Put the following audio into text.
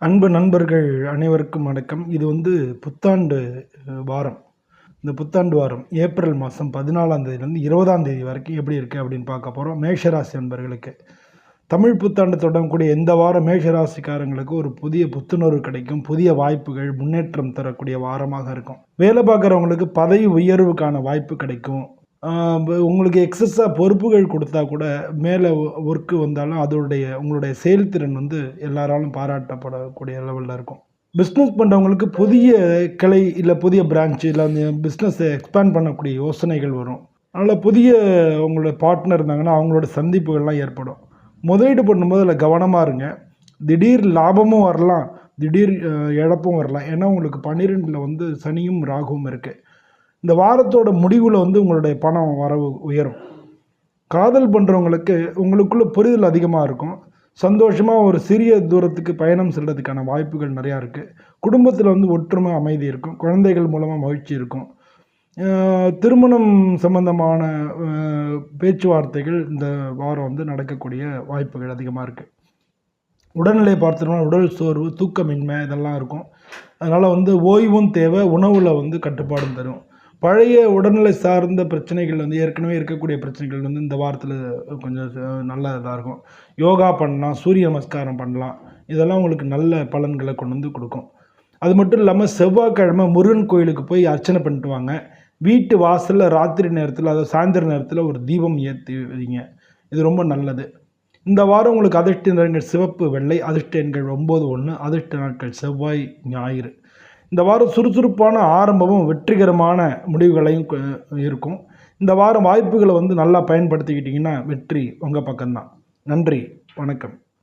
அன்பு நண்பர்கள் அனைவருக்கும் வணக்கம். இது வந்து புத்தாண்டு வாரம். இந்த புத்தாண்டு வாரம் ஏப்ரல் மாதம் பதினாலாம் தேதியிலேருந்து இருபதாம் தேதி வரைக்கும் எப்படி இருக்குது அப்படின்னு பார்க்க போகிறோம் மேஷராசி நண்பர்களுக்கு தமிழ் புத்தாண்டு தொடங்கக்கூடிய எந்த வாரம் மேஷராசிக்காரங்களுக்கு ஒரு புதிய புத்துணர்வு கிடைக்கும். புதிய வாய்ப்புகள் முன்னேற்றம் தரக்கூடிய வாரமாக இருக்கும். வேலை பார்க்குறவங்களுக்கு பதவி உயர்வுக்கான வாய்ப்பு கிடைக்கும். உங்களுக்கு எக்ஸஸாக பொறுப்புகள் கொடுத்தா கூட மேலே ஒர்க்கு வந்தாலும் அதோடைய உங்களுடைய செயல்திறன் வந்து எல்லாராலும் பாராட்டப்படக்கூடிய லெவலில் இருக்கும். பிஸ்னஸ் பண்ணுறவங்களுக்கு புதிய கிளை இல்லை புதிய பிரான்ச்சு இல்லை அந்த பிஸ்னஸை எக்ஸ்பேண்ட் பண்ணக்கூடிய யோசனைகள் வரும். அதனால் புதிய உங்களோட பார்ட்னர் இருந்தாங்கன்னா அவங்களோட சந்திப்புகள்லாம் ஏற்படும். முதலீடு பண்ணும்போது அதில் கவனமாக இருங்க. திடீர் லாபமும் வரலாம் திடீர் இழப்பும் வரலாம். ஏன்னா உங்களுக்கு பன்னிரெண்டில் வந்து சனியும் ராகுவும் இருக்குது இந்த வாரத்தோட முடிவில் வந்து உங்களுடைய பணம் வரவு உயரும். காதல் பண்ணுறவங்களுக்கு உங்களுக்குள்ள புரிதல் அதிகமாக இருக்கும். சந்தோஷமாக ஒரு சிறிய தூரத்துக்கு பயணம் செல்கிறதுக்கான வாய்ப்புகள் நிறையா இருக்குது குடும்பத்தில் வந்து ஒற்றுமை அமைதி இருக்கும். குழந்தைகள் மூலமாக மகிழ்ச்சி இருக்கும். திருமணம் சம்பந்தமான பேச்சுவார்த்தைகள் இந்த வாரம் வந்து நடக்கக்கூடிய வாய்ப்புகள் அதிகமாக இருக்குது உடல்நிலை பார்த்தோம்னா உடல் சோர்வு தூக்கமின்மை இதெல்லாம் இருக்கும். அதனால் வந்து ஓய்வும் தேவை உணவில் வந்து கட்டுப்பாடும் தரும். பழைய உடல்நிலை சார்ந்த பிரச்சனைகள் வந்து ஏற்கனவே இருக்கக்கூடிய பிரச்சனைகள் வந்து இந்த வாரத்தில் கொஞ்சம் நல்ல இதாக இருக்கும். யோகா பண்ணலாம் சூரிய நமஸ்காரம் பண்ணலாம். இதெல்லாம் உங்களுக்கு நல்ல பலன்களை கொண்டு வந்து கொடுக்கும். அது மட்டும் இல்லாமல் செவ்வாய்க்கிழமை முருகன் கோயிலுக்கு போய் அர்ச்சனை பண்ணிட்டு வாங்க. வீட்டு வாசலில் ராத்திரி நேரத்தில் அதாவது சாயந்தர நேரத்தில் ஒரு தீபம் ஏற்றி வைங்க. இது ரொம்ப நல்லது. இந்த வாரம் உங்களுக்கு அதிர்ஷ்ட நிறங்கள் சிவப்பு வெள்ளை அதிர்ஷ்ட எண்கள் ஒம்பது ஒன்று அதிர்ஷ்ட நாட்கள் செவ்வாய் ஞாயிறு. இந்த வாரம் சுறுசுறுப்பான ஆரம்பமும் வெற்றிகரமான முடிவுகளையும் இருக்கும். இந்த வாரம் வாய்ப்புகளை வந்து நல்லா பயன்படுத்திக்கிட்டிங்கன்னா வெற்றி உங்கள் பக்கம்தான். நன்றி. வணக்கம்.